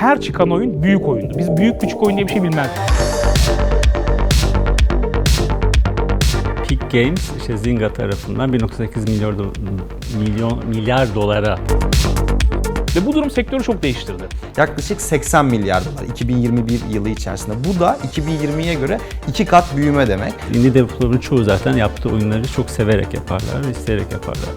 her çıkan oyun büyük oyundu. Biz büyük küçük oyun diye bir şey bilmezdik. Peak Games işte Zynga tarafından 1.8 milyar do- milyon milyar dolara Ve bu durum sektörü çok değiştirdi. Yaklaşık 80 milyar dolar 2021 yılı içerisinde. Bu da 2020'ye göre iki kat büyüme demek. indie developer'ın çoğu zaten yaptığı oyunları çok severek yaparlar ve isteyerek yaparlar.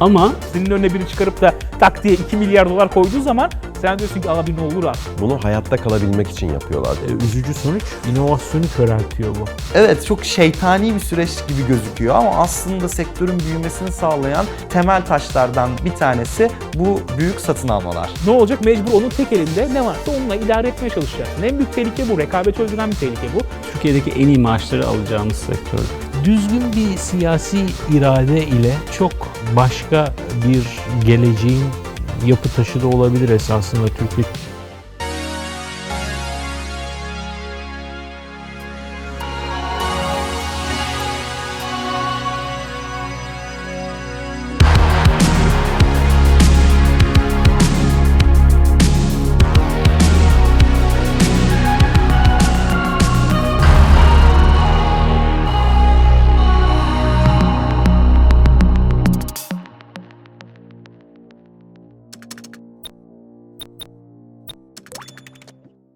Ama Senin önüne biri çıkarıp da tak diye 2 milyar dolar koyduğu zaman sen diyorsun ki abi ne olur abi. Bunu hayatta kalabilmek için yapıyorlar. Üzücü sonuç inovasyonu köreltiyor bu. Evet çok şeytani bir süreç gibi gözüküyor ama aslında sektörün büyümesini sağlayan temel taşlardan bir tanesi bu büyük satın almalar. Ne olacak? Mecbur onun tek elinde ne varsa onunla idare etmeye çalışacaksın. En büyük tehlike bu. Rekabeti öldüren bir tehlike bu. Türkiye'deki en iyi maaşları alacağımız sektör. Düzgün bir siyasi irade ile çok başka bir geleceğin yapı taşı da olabilir esasında Türkiye.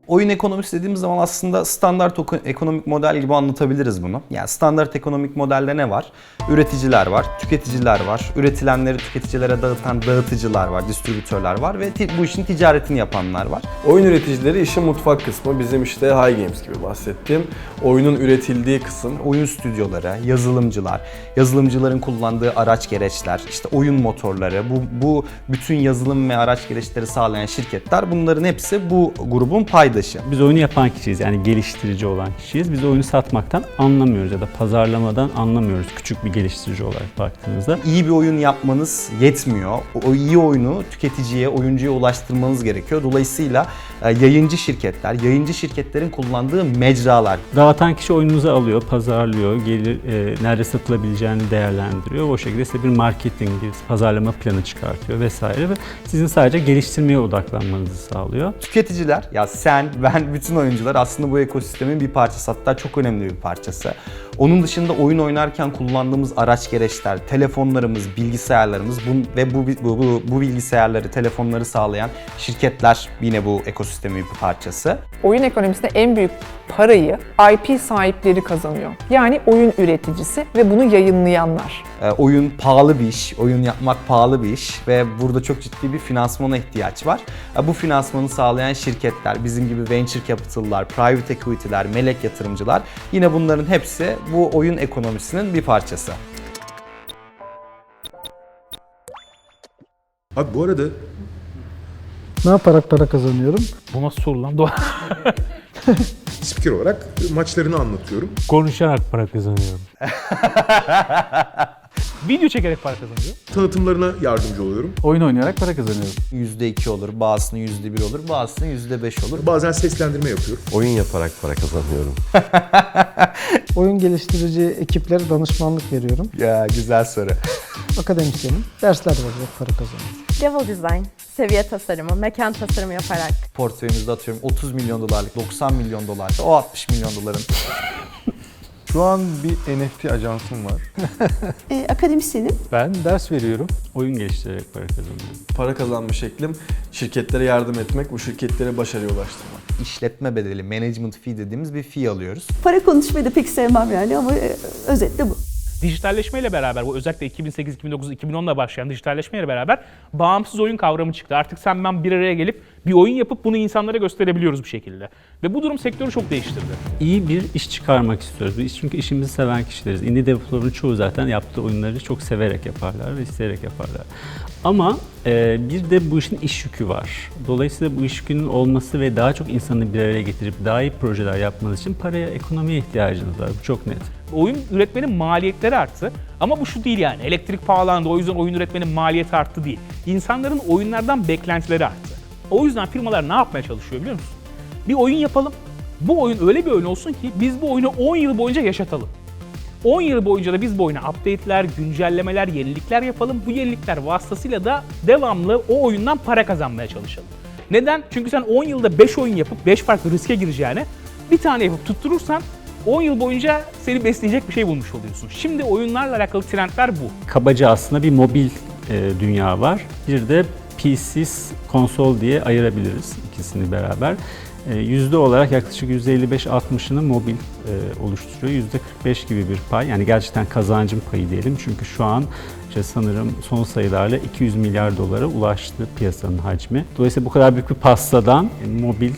Oyun ekonomisi dediğimiz zaman aslında standart ekonomik model gibi anlatabiliriz bunu. Yani standart ekonomik modelde ne var? Üreticiler var, tüketiciler var, üretilenleri tüketicilere dağıtan dağıtıcılar var, distribütörler var ve bu işin ticaretini yapanlar var. Oyun üreticileri işin mutfak kısmı. Bizim işte High Games gibi bahsettiğim oyunun üretildiği kısım. Oyun stüdyoları, yazılımcılar, yazılımcıların kullandığı araç gereçler, işte oyun motorları, bu, bu bütün yazılım ve araç gereçleri sağlayan şirketler bunların hepsi bu grubun paydaşı. Biz oyunu yapan kişiyiz yani geliştirici olan kişiyiz. Biz oyunu satmaktan anlamıyoruz ya da pazarlamadan anlamıyoruz küçük bir geliştirici olarak baktığınızda. İyi bir oyun yapmanız yetmiyor. O, iyi oyunu tüketiciye, oyuncuya ulaştırmanız gerekiyor. Dolayısıyla e, yayıncı şirketler, yayıncı şirketlerin kullandığı mecralar. Dağıtan kişi oyununuzu alıyor, pazarlıyor, gelir e, nerede satılabileceğini değerlendiriyor. O şekilde size bir marketing, bir pazarlama planı çıkartıyor vesaire ve sizin sadece geliştirmeye odaklanmanızı sağlıyor. Tüketiciler, ya sen, ben, bütün oyuncular aslında bu ekosistemin bir parçası. Hatta çok önemli bir parçası. Onun dışında oyun oynarken kullandığımız araç gereçler, telefonlarımız, bilgisayarlarımız bu, ve bu, bu, bu, bu bilgisayarları, telefonları sağlayan şirketler yine bu ekosistemin bir parçası. Oyun ekonomisinde en büyük parayı IP sahipleri kazanıyor. Yani oyun üreticisi ve bunu yayınlayanlar. E, oyun pahalı bir iş, oyun yapmak pahalı bir iş ve burada çok ciddi bir finansmana ihtiyaç var. E, bu finansmanı sağlayan şirketler, bizim gibi venture capital'lar, private equity'ler, melek yatırımcılar yine bunların hepsi bu oyun ekonomisinin bir parçası. Abi bu arada Ne yaparak para kazanıyorum? Bu nasıl soru lan? Doğa- spiker olarak maçlarını anlatıyorum. Konuşarak para kazanıyorum. Video çekerek para kazanıyor. Tanıtımlarına yardımcı oluyorum. Oyun oynayarak para kazanıyorum. %2 olur, bazısının %1 olur, bazısının %5 olur. Bazen seslendirme yapıyorum. Oyun yaparak para kazanıyorum. Oyun geliştirici ekiplere danışmanlık veriyorum. Ya güzel soru. Akademisyenim. Dersler vererek para kazanıyorum. Level design, seviye tasarımı, mekan tasarımı yaparak Portföyümüzde atıyorum 30 milyon dolarlık, 90 milyon dolarlık, o 60 milyon doların. Şu an bir NFT ajansım var. e, akademisyenim. Ben ders veriyorum. Oyun geliştirerek para kazanıyorum. Para kazanma şeklim şirketlere yardım etmek, bu şirketlere başarıya ulaştırmak. İşletme bedeli, management fee dediğimiz bir fee alıyoruz. Para konuşmayı da pek sevmem yani ama e, özetle bu. Dijitalleşmeyle beraber, bu özellikle 2008, 2009, 2010'da başlayan dijitalleşmeyle beraber bağımsız oyun kavramı çıktı. Artık sen ben bir araya gelip bir oyun yapıp bunu insanlara gösterebiliyoruz bir şekilde. Ve bu durum sektörü çok değiştirdi. İyi bir iş çıkarmak istiyoruz. Biz çünkü işimizi seven kişileriz. Indie developer'ın çoğu zaten yaptığı oyunları çok severek yaparlar ve isteyerek yaparlar. Ama e, bir de bu işin iş yükü var. Dolayısıyla bu iş yükünün olması ve daha çok insanı bir araya getirip daha iyi projeler yapmanız için paraya, ekonomiye ihtiyacınız var. Bu çok net. Oyun üretmenin maliyetleri arttı. Ama bu şu değil yani. Elektrik pahalandı o yüzden oyun üretmenin maliyeti arttı değil. İnsanların oyunlardan beklentileri arttı. O yüzden firmalar ne yapmaya çalışıyor biliyor musun? Bir oyun yapalım. Bu oyun öyle bir oyun olsun ki biz bu oyunu 10 yıl boyunca yaşatalım. 10 yıl boyunca da biz bu oyuna update'ler, güncellemeler, yenilikler yapalım. Bu yenilikler vasıtasıyla da devamlı o oyundan para kazanmaya çalışalım. Neden? Çünkü sen 10 yılda 5 oyun yapıp 5 farklı riske gireceğine bir tane yapıp tutturursan 10 yıl boyunca seni besleyecek bir şey bulmuş oluyorsun. Şimdi oyunlarla alakalı trendler bu. Kabaca aslında bir mobil e, dünya var. Bir de PC's konsol diye ayırabiliriz ikisini beraber. E, yüzde olarak yaklaşık %55-60'ını mobil e, oluşturuyor. %45 gibi bir pay. Yani gerçekten kazancın payı diyelim. Çünkü şu an işte sanırım son sayılarla 200 milyar dolara ulaştı piyasanın hacmi. Dolayısıyla bu kadar büyük bir pastadan e, mobil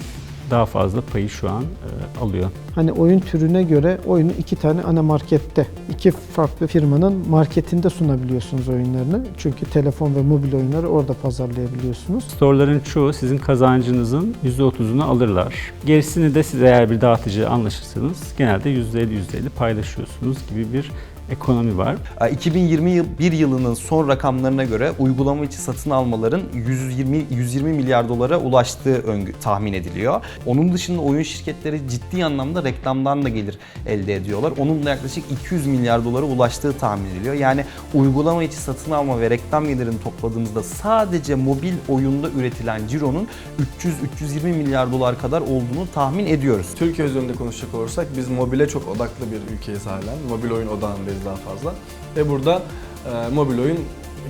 daha fazla payı şu an e, alıyor. Hani oyun türüne göre oyunu iki tane ana markette, iki farklı firmanın marketinde sunabiliyorsunuz oyunlarını. Çünkü telefon ve mobil oyunları orada pazarlayabiliyorsunuz. Store'ların çoğu sizin kazancınızın %30'unu alırlar. Gerisini de siz eğer bir dağıtıcı anlaşırsanız genelde %50-%50 paylaşıyorsunuz gibi bir ekonomi var. E, 2021 yılının son rakamlarına göre uygulama içi satın almaların 120 120 milyar dolara ulaştığı öngü, tahmin ediliyor. Onun dışında oyun şirketleri ciddi anlamda reklamdan da gelir elde ediyorlar. Onun da yaklaşık 200 milyar dolara ulaştığı tahmin ediliyor. Yani uygulama içi satın alma ve reklam gelirini topladığımızda sadece mobil oyunda üretilen cironun 300-320 milyar dolar kadar olduğunu tahmin ediyoruz. Türkiye üzerinde konuşacak olursak biz mobile çok odaklı bir ülkeyiz halen. Mobil oyun odağındayız daha fazla. Ve burada e, mobil oyun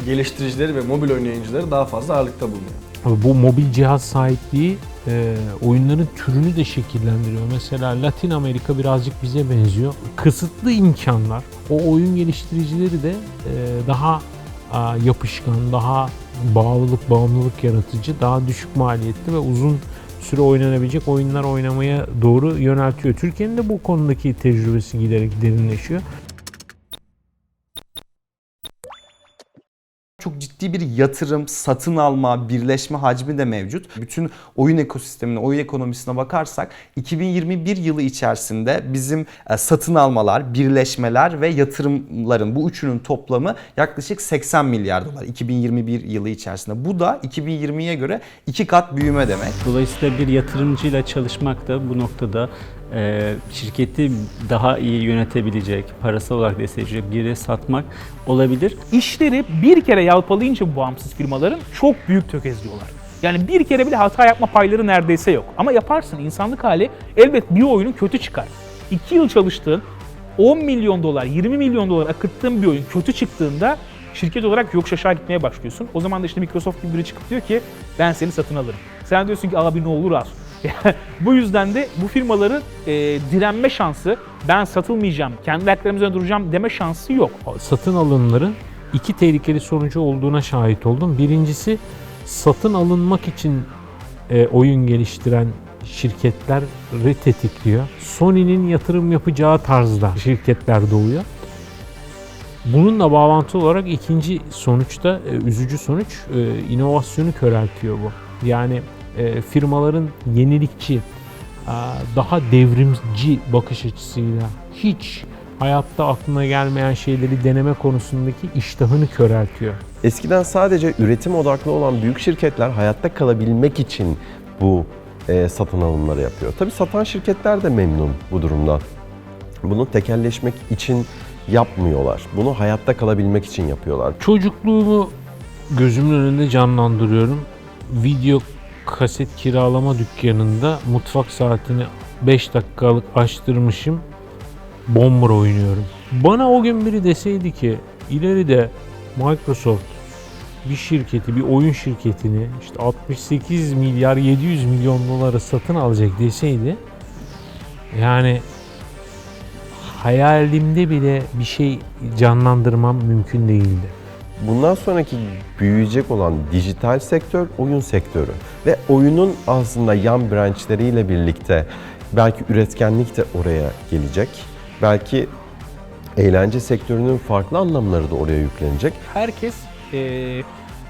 geliştiricileri ve mobil oyun yayıncıları daha fazla ağırlıkta bulunuyor. Bu mobil cihaz sahipliği e, oyunların türünü de şekillendiriyor. Mesela Latin Amerika birazcık bize benziyor. Kısıtlı imkanlar o oyun geliştiricileri de e, daha a, yapışkan, daha bağlılık, bağımlılık yaratıcı, daha düşük maliyetli ve uzun süre oynanabilecek oyunlar oynamaya doğru yöneltiyor. Türkiye'nin de bu konudaki tecrübesi giderek derinleşiyor. Çok ciddi bir yatırım, satın alma, birleşme hacmi de mevcut. Bütün oyun ekosistemine, oyun ekonomisine bakarsak 2021 yılı içerisinde bizim e, satın almalar, birleşmeler ve yatırımların bu üçünün toplamı yaklaşık 80 milyar dolar 2021 yılı içerisinde. Bu da 2020'ye göre iki kat büyüme demek. Dolayısıyla bir yatırımcıyla çalışmak da bu noktada e, şirketi daha iyi yönetebilecek, parasal olarak destekleyecek biri satmak olabilir. İşleri bir kere yalpalayınca bu bağımsız firmaların çok büyük tökezliyorlar. Yani bir kere bile hata yapma payları neredeyse yok. Ama yaparsın insanlık hali elbet bir oyunun kötü çıkar. 2 yıl çalıştığın 10 milyon dolar, 20 milyon dolar akıttığın bir oyun kötü çıktığında şirket olarak yokuş aşağı gitmeye başlıyorsun. O zaman da işte Microsoft gibi biri çıkıp diyor ki ben seni satın alırım. Sen diyorsun ki abi ne olur al. bu yüzden de bu firmaların e, direnme şansı, ben satılmayacağım, kendi ayaklarım üzerine duracağım deme şansı yok. satın alımların iki tehlikeli sonucu olduğuna şahit oldum. Birincisi satın alınmak için e, oyun geliştiren şirketleri tetikliyor. Sony'nin yatırım yapacağı tarzda şirketler doğuyor. Bununla bağlantılı olarak ikinci sonuçta e, üzücü sonuç e, inovasyonu köreltiyor bu. Yani firmaların yenilikçi, e, daha devrimci bakış açısıyla hiç hayatta aklına gelmeyen şeyleri deneme konusundaki iştahını köreltiyor. Eskiden sadece üretim odaklı olan büyük şirketler hayatta kalabilmek için bu e, satın alımları yapıyor. Tabii satan şirketler de memnun bu durumdan. Bunu tekelleşmek için yapmıyorlar. Bunu hayatta kalabilmek için yapıyorlar. Çocukluğumu gözümün önünde canlandırıyorum. Video kaset kiralama dükkanında mutfak saatini 5 dakikalık açtırmışım. Bomber oynuyorum. Bana o gün biri deseydi ki ileride Microsoft bir şirketi, bir oyun şirketini işte 68 milyar 700 milyon dolara satın alacak deseydi yani hayalimde bile bir şey canlandırmam mümkün değildi. Bundan sonraki büyüyecek olan dijital sektör oyun sektörü ve oyunun aslında yan branşlarıyla birlikte belki üretkenlik de oraya gelecek. Belki eğlence sektörünün farklı anlamları da oraya yüklenecek. herkes e,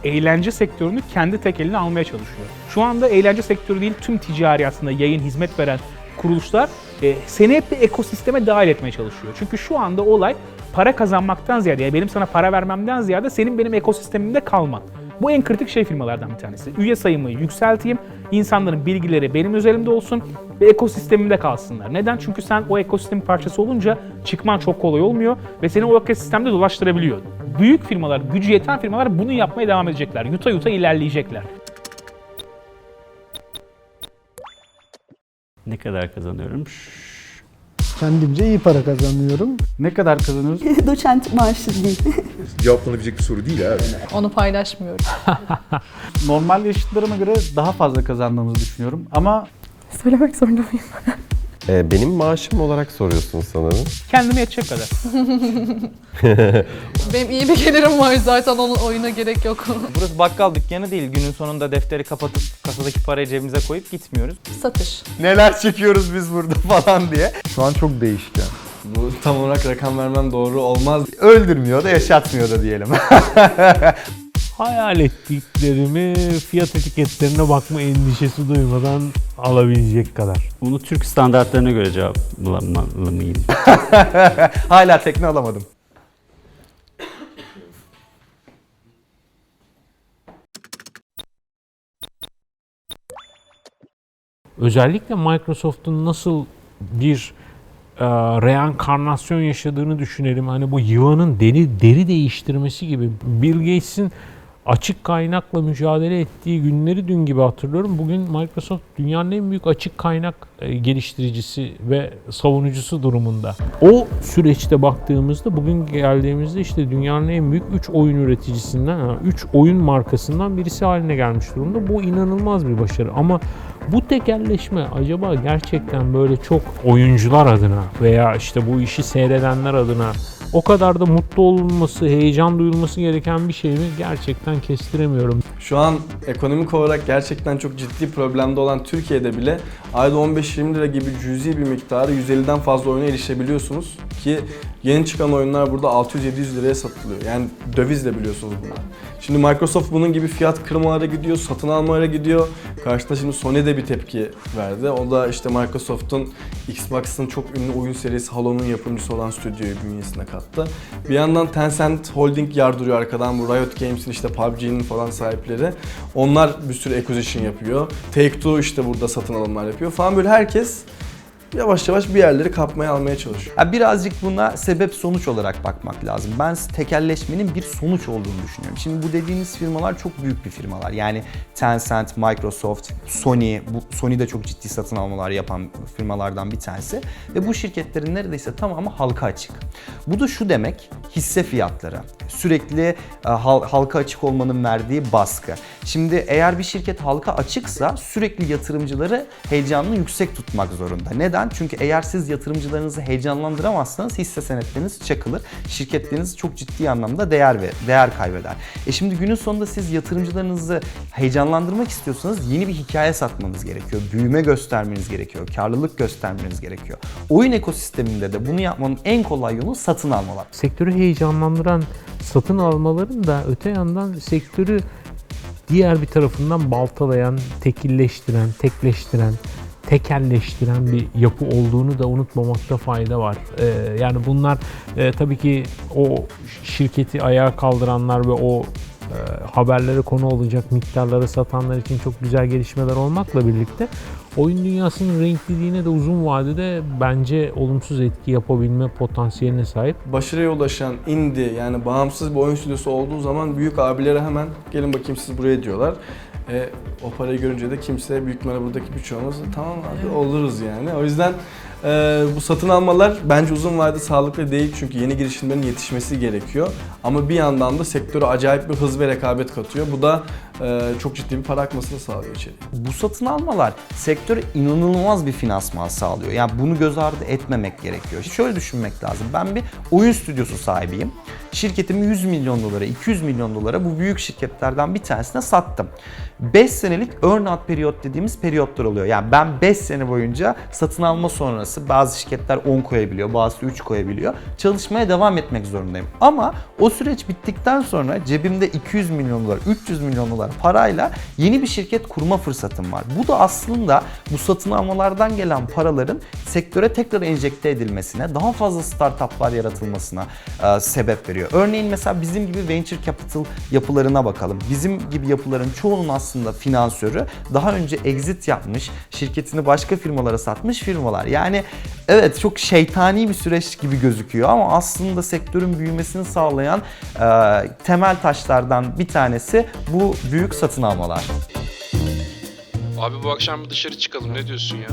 eğlence sektörünü kendi tek eline almaya çalışıyor. Şu anda eğlence sektörü değil tüm ticari aslında yayın hizmet veren kuruluşlar e, seni hep bir ekosisteme dahil etmeye çalışıyor. Çünkü şu anda olay para kazanmaktan ziyade yani benim sana para vermemden ziyade senin benim ekosistemimde kalman. Bu en kritik şey firmalardan bir tanesi. Üye sayımı yükselteyim, insanların bilgileri benim üzerimde olsun ve ekosistemimde kalsınlar. Neden? Çünkü sen o ekosistemin parçası olunca çıkman çok kolay olmuyor ve seni o ekosistemde dolaştırabiliyor. Büyük firmalar, gücü yeten firmalar bunu yapmaya devam edecekler. Yuta yuta ilerleyecekler. Ne kadar kazanıyorum? Kendimce iyi para kazanıyorum. Ne kadar kazanıyoruz? Doçent maaşı değil. Cevaplanabilecek bir soru değil abi. Onu paylaşmıyorum. Normal yaşıtlarıma göre daha fazla kazandığımızı düşünüyorum. Ama Söylemek zorunda mıyım? Ee, benim maaşım olarak soruyorsun sanırım. Kendime yetecek kadar. Benim iyi bir gelirim var zaten onun oyuna gerek yok. Burası bakkal dükkanı değil. Günün sonunda defteri kapatıp kasadaki parayı cebimize koyup gitmiyoruz. Satış. Neler çekiyoruz biz burada falan diye. Şu an çok değişken. Bu tam olarak rakam vermem doğru olmaz. Öldürmüyor da yaşatmıyor da diyelim. Hayal ettiklerimi fiyat etiketlerine bakma endişesi duymadan alabilecek kadar. Bunu Türk standartlarına göre cevaplamalı mıyım? Hala tekne alamadım. Özellikle Microsoft'un nasıl bir e, reenkarnasyon yaşadığını düşünelim. Hani bu yılanın deri, deri değiştirmesi gibi. Bill Gates'in açık kaynakla mücadele ettiği günleri dün gibi hatırlıyorum. Bugün Microsoft dünyanın en büyük açık kaynak e, geliştiricisi ve savunucusu durumunda. O süreçte baktığımızda bugün geldiğimizde işte dünyanın en büyük 3 oyun üreticisinden, 3 oyun markasından birisi haline gelmiş durumda. Bu inanılmaz bir başarı ama bu tekelleşme acaba gerçekten böyle çok oyuncular adına veya işte bu işi seyredenler adına o kadar da mutlu olunması, heyecan duyulması gereken bir şey mi? Gerçekten kestiremiyorum. Şu an ekonomik olarak gerçekten çok ciddi problemde olan Türkiye'de bile ayda 15-20 lira gibi cüzi bir miktarı 150'den fazla oyuna erişebiliyorsunuz ki yeni çıkan oyunlar burada 600-700 liraya satılıyor. Yani dövizle biliyorsunuz bunlar. Şimdi Microsoft bunun gibi fiyat kırmalara gidiyor, satın almalara gidiyor. Karşısında şimdi Sony de bir tepki verdi. O da işte Microsoft'un Xbox'ın çok ünlü oyun serisi Halo'nun yapımcısı olan stüdyoyu bünyesine kattı. Bir yandan Tencent Holding yardırıyor arkadan bu Riot Games'in işte PUBG'nin falan sahipleri. Onlar bir sürü acquisition yapıyor. Take-Two işte burada satın alımlar yapıyor falan böyle herkes yavaş yavaş bir yerleri kapmaya almaya çalışıyor. Ya birazcık buna sebep sonuç olarak bakmak lazım. Ben tekelleşmenin bir sonuç olduğunu düşünüyorum. Şimdi bu dediğiniz firmalar çok büyük bir firmalar. Yani Tencent, Microsoft, Sony, bu Sony de çok ciddi satın almalar yapan firmalardan bir tanesi ve bu şirketlerin neredeyse tamamı halka açık. Bu da şu demek, hisse fiyatları. Sürekli e, hal- halka açık olmanın verdiği baskı. Şimdi eğer bir şirket halka açıksa sürekli yatırımcıları heyecanını yüksek tutmak zorunda. Neden? Çünkü eğer siz yatırımcılarınızı heyecanlandıramazsanız hisse senetleriniz çakılır. Şirketleriniz çok ciddi anlamda değer ve değer kaybeder. E şimdi günün sonunda siz yatırımcılarınızı heyecanlandırmak istiyorsanız yeni bir hikaye satmanız gerekiyor. Büyüme göstermeniz gerekiyor. Karlılık göstermeniz gerekiyor. Oyun ekosisteminde de bunu yapmanın en kolay yolu satın almalar. Sektörü heyecanlandıran satın almaların da öte yandan sektörü diğer bir tarafından baltalayan, tekilleştiren, tekleştiren, tekelleştiren bir yapı olduğunu da unutmamakta fayda var. Ee, yani bunlar e, tabii ki o şirketi ayağa kaldıranlar ve o e, haberlere konu olacak miktarları satanlar için çok güzel gelişmeler olmakla birlikte oyun dünyasının renkliliğine de uzun vadede bence olumsuz etki yapabilme potansiyeline sahip. Başarıya ulaşan indie yani bağımsız bir oyun stüdyosu olduğu zaman büyük abilere hemen gelin bakayım siz buraya diyorlar. E, o parayı görünce de kimse büyük ihtimalle buradaki birçoğumuz tamam abi oluruz yani. O yüzden e, bu satın almalar bence uzun vadede sağlıklı değil çünkü yeni girişimlerin yetişmesi gerekiyor. Ama bir yandan da sektöre acayip bir hız ve rekabet katıyor. Bu da e, çok ciddi bir para akmasını sağlıyor içeriye. Bu satın almalar sektöre inanılmaz bir finansman sağlıyor. Yani bunu göz ardı etmemek gerekiyor. Şöyle düşünmek lazım. Ben bir oyun stüdyosu sahibiyim. Şirketimi 100 milyon dolara, 200 milyon dolara bu büyük şirketlerden bir tanesine sattım. 5 senelik earn-out periyot dediğimiz periyotlar oluyor. Yani ben 5 sene boyunca satın alma sonrası bazı şirketler 10 koyabiliyor, bazısı 3 koyabiliyor. Çalışmaya devam etmek zorundayım. Ama o süreç bittikten sonra cebimde 200 milyon dolar, 300 milyon dolar parayla yeni bir şirket kurma fırsatım var. Bu da aslında bu satın almalardan gelen paraların sektöre tekrar enjekte edilmesine, daha fazla startuplar yaratılmasına e, sebep veriyor. Örneğin mesela bizim gibi venture capital yapılarına bakalım. Bizim gibi yapıların çoğunun aslında finansörü daha önce exit yapmış, şirketini başka firmalara satmış firmalar. Yani evet çok şeytani bir süreç gibi gözüküyor ama aslında sektörün büyümesini sağlayan e, temel taşlardan bir tanesi bu büyük satın almalar. Abi bu akşam bir dışarı çıkalım ne diyorsun ya?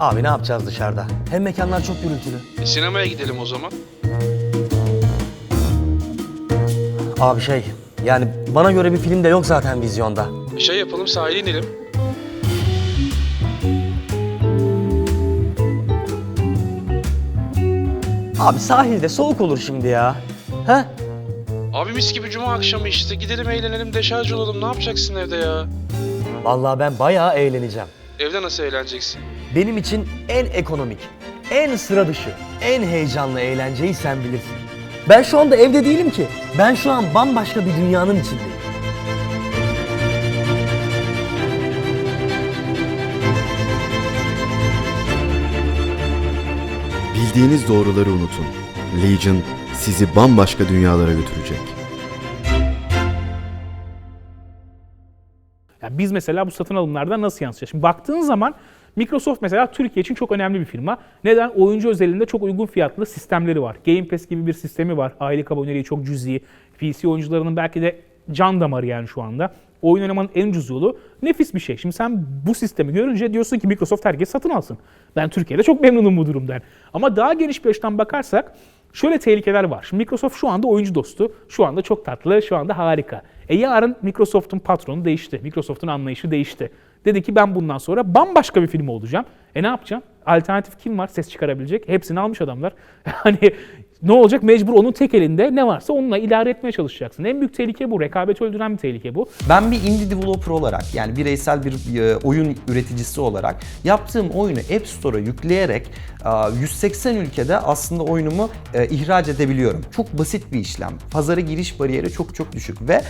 Abi ne yapacağız dışarıda? Hem mekanlar çok gürültülü. E, sinemaya gidelim o zaman. Abi şey, yani bana göre bir film de yok zaten vizyonda. Bir şey yapalım sahile inelim. Abi sahilde soğuk olur şimdi ya. He? Abi mis gibi cuma akşamı işte. Gidelim eğlenelim deşarj olalım. Ne yapacaksın evde ya? Vallahi ben bayağı eğleneceğim. Evde nasıl eğleneceksin? Benim için en ekonomik, en sıra dışı, en heyecanlı eğlenceyi sen bilirsin. Ben şu anda evde değilim ki. Ben şu an bambaşka bir dünyanın içindeyim. Bildiğiniz doğruları unutun. Legion sizi bambaşka dünyalara götürecek. Yani biz mesela bu satın alımlardan nasıl yansıyacağız? Şimdi baktığın zaman Microsoft mesela Türkiye için çok önemli bir firma. Neden? Oyuncu özelinde çok uygun fiyatlı sistemleri var. Game Pass gibi bir sistemi var. Aylık aboneliği çok cüzi. PC oyuncularının belki de can damarı yani şu anda. Oyun oynamanın en ucuz yolu nefis bir şey. Şimdi sen bu sistemi görünce diyorsun ki Microsoft herkes satın alsın. Ben Türkiye'de çok memnunum bu durumdan. Ama daha geniş bir açıdan bakarsak şöyle tehlikeler var. Şimdi Microsoft şu anda oyuncu dostu. Şu anda çok tatlı, şu anda harika. E yarın Microsoft'un patronu değişti. Microsoft'un anlayışı değişti. Dedi ki ben bundan sonra bambaşka bir film olacağım. E ne yapacağım? Alternatif kim var ses çıkarabilecek? Hepsini almış adamlar. Hani ne olacak? Mecbur onun tek elinde ne varsa onunla idare etmeye çalışacaksın. En büyük tehlike bu. Rekabet öldüren bir tehlike bu. Ben bir indie developer olarak yani bireysel bir e, oyun üreticisi olarak yaptığım oyunu App Store'a yükleyerek e, 180 ülkede aslında oyunumu e, ihraç edebiliyorum. Çok basit bir işlem. Pazara giriş bariyeri çok çok düşük ve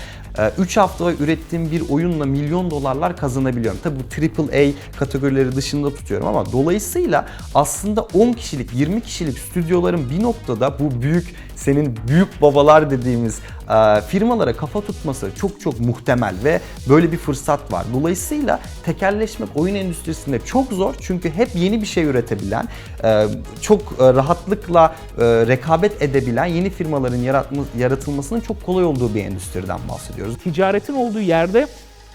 3 haftada ürettiğim bir oyunla milyon dolarlar kazanabiliyorum. Tabi bu AAA kategorileri dışında tutuyorum ama dolayısıyla aslında 10 kişilik 20 kişilik stüdyoların bir noktada bu büyük senin büyük babalar dediğimiz e, firmalara kafa tutması çok çok muhtemel ve böyle bir fırsat var. Dolayısıyla tekelleşmek oyun endüstrisinde çok zor çünkü hep yeni bir şey üretebilen, e, çok e, rahatlıkla e, rekabet edebilen yeni firmaların yaratma, yaratılmasının çok kolay olduğu bir endüstriden bahsediyoruz. Ticaretin olduğu yerde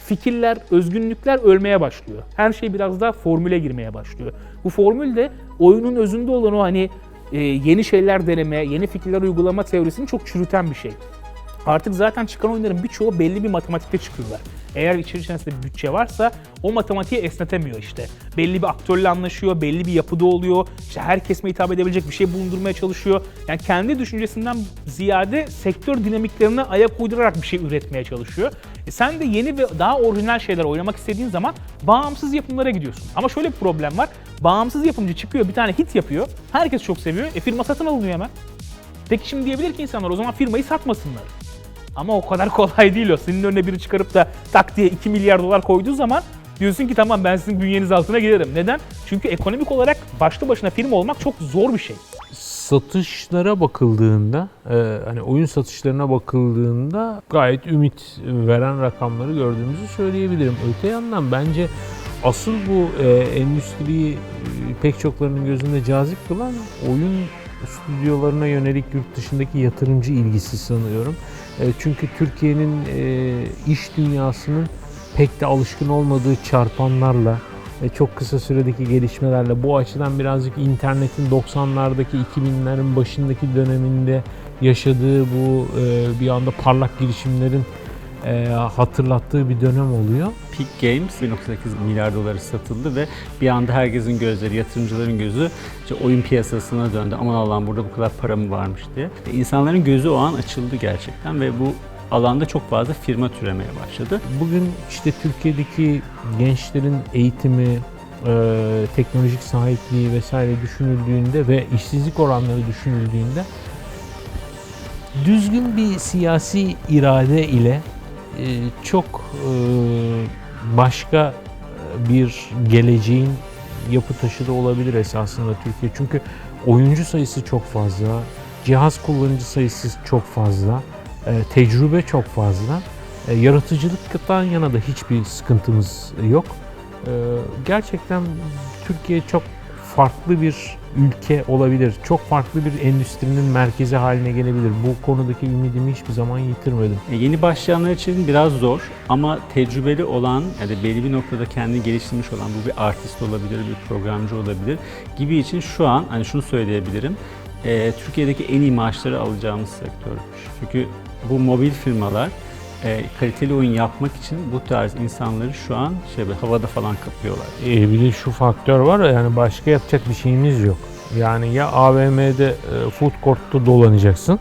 fikirler, özgünlükler ölmeye başlıyor. Her şey biraz daha formüle girmeye başlıyor. Bu formül de oyunun özünde olan o hani yeni şeyler deneme, yeni fikirler uygulama teorisini çok çürüten bir şey. Artık zaten çıkan oyunların birçoğu belli bir matematikte çıkıyorlar. Eğer içerisinde bütçe varsa o matematiği esnetemiyor işte. Belli bir aktörle anlaşıyor, belli bir yapıda oluyor. İşte her kesime hitap edebilecek bir şey bulundurmaya çalışıyor. Yani kendi düşüncesinden ziyade sektör dinamiklerine ayak uydurarak bir şey üretmeye çalışıyor. E sen de yeni ve daha orijinal şeyler oynamak istediğin zaman bağımsız yapımlara gidiyorsun. Ama şöyle bir problem var. Bağımsız yapımcı çıkıyor, bir tane hit yapıyor. Herkes çok seviyor. E firma satın alınıyor hemen. Peki şimdi diyebilir ki insanlar o zaman firmayı satmasınlar. Ama o kadar kolay değil o. Senin önüne biri çıkarıp da tak diye 2 milyar dolar koyduğu zaman diyorsun ki tamam ben sizin bünyeniz altına girerim. Neden? Çünkü ekonomik olarak başlı başına firma olmak çok zor bir şey. Satışlara bakıldığında, e, hani oyun satışlarına bakıldığında gayet ümit veren rakamları gördüğümüzü söyleyebilirim. Öte yandan bence asıl bu e, endüstriyi e, pek çoklarının gözünde cazip kılan oyun stüdyolarına yönelik yurt dışındaki yatırımcı ilgisi sanıyorum. E, çünkü Türkiye'nin e, iş dünyasının pek de alışkın olmadığı çarpanlarla ve çok kısa süredeki gelişmelerle bu açıdan birazcık internetin 90'lardaki 2000'lerin başındaki döneminde yaşadığı bu e, bir anda parlak girişimlerin e, hatırlattığı bir dönem oluyor. Peak Games 1.8 milyar doları satıldı ve bir anda herkesin gözleri, yatırımcıların gözü işte oyun piyasasına döndü. Aman Allah'ım burada bu kadar para mı varmış diye. E, İnsanların gözü o an açıldı gerçekten ve bu alanda çok fazla firma türemeye başladı. Bugün işte Türkiye'deki gençlerin eğitimi, e, teknolojik sahipliği vesaire düşünüldüğünde ve işsizlik oranları düşünüldüğünde düzgün bir siyasi irade ile çok e, başka bir geleceğin yapı taşı da olabilir esasında Türkiye. Çünkü oyuncu sayısı çok fazla, cihaz kullanıcı sayısı çok fazla, e, tecrübe çok fazla. E, yaratıcılıktan yana da hiçbir sıkıntımız yok. E, gerçekten Türkiye çok farklı bir ülke olabilir. Çok farklı bir endüstrinin merkezi haline gelebilir. Bu konudaki ümidimi hiçbir zaman yitirmedim. E, Yeni başlayanlar için biraz zor ama tecrübeli olan ya da belli bir noktada kendini geliştirmiş olan bu bir artist olabilir, bir programcı olabilir gibi için şu an hani şunu söyleyebilirim. e, Türkiye'deki en iyi maaşları alacağımız sektörmüş. Çünkü bu mobil firmalar e, kaliteli oyun yapmak için bu tarz insanları şu an şey böyle havada falan kapıyorlar. E, bir de şu faktör var ya, yani başka yapacak bir şeyimiz yok. Yani ya AVM'de e, food court'ta dolanacaksın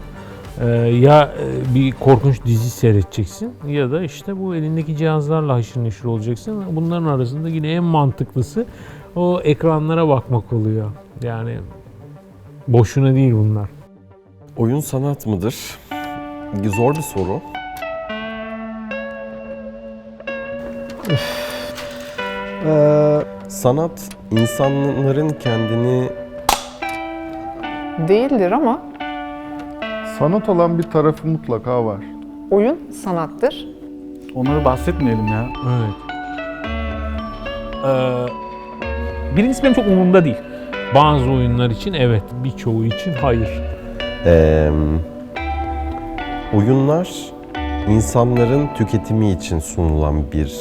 e, ya e, bir korkunç dizi seyredeceksin ya da işte bu elindeki cihazlarla haşır neşir olacaksın. Bunların arasında yine en mantıklısı o ekranlara bakmak oluyor. Yani boşuna değil bunlar. Oyun sanat mıdır? Zor bir soru. Ee, Sanat insanların kendini Değildir ama Sanat olan bir tarafı mutlaka var. oyun sanattır. Onları bahsetmeyelim ya. Evet. Ee, birincisi benim çok umurumda değil. Bazı oyunlar için evet, birçoğu için hayır. Eee, oyunlar insanların tüketimi için sunulan bir